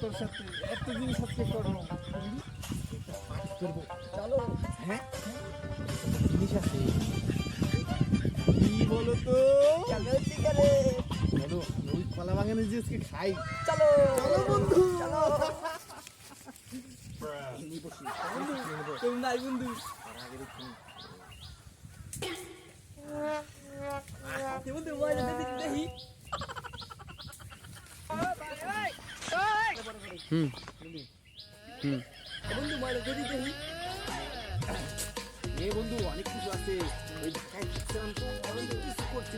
পর সাথে। এত জিনিস করো চলো। হ্যাঁ? বলো তো খাই চলো চলো বন্ধু। নাই বন্ধু বন্ধু দেখি হুম। হুম বন্ধু দেখি দেখি এ বন্ধু অনেক করছি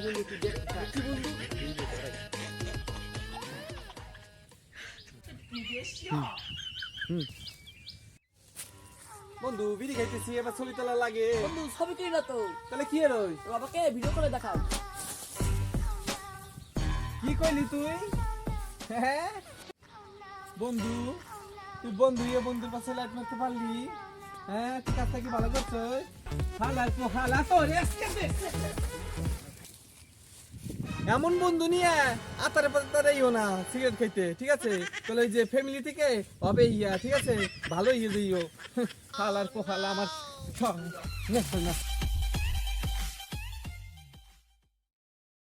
বন্ধু বন্ধু বিড়ি খাইতেছি এবার ছবি তোলা লাগে। বন্ধু ছবি করি না তো। তাহলে কি আর ওই বাবাকে ভিডিও করে দেখাও। কি কইলি তুই? হ্যাঁ? বন্ধু তুই বন্ধু ইয়ে বন্ধুর পাশে লাইট মারতে পারলি? হ্যাঁ তুই কাজটা কি ভালো করছ হালা তো হালা তো রে। এমন বন্ধু নিয়ে আতারে পাতারেইও না, সিগারেট খাইতে, ঠিক আছে? তাহলে যে ফ্যামিলি থেকে হবে ইয়া, ঠিক আছে? ভালোই ইয়ে দিও আর পোহালা আমার না।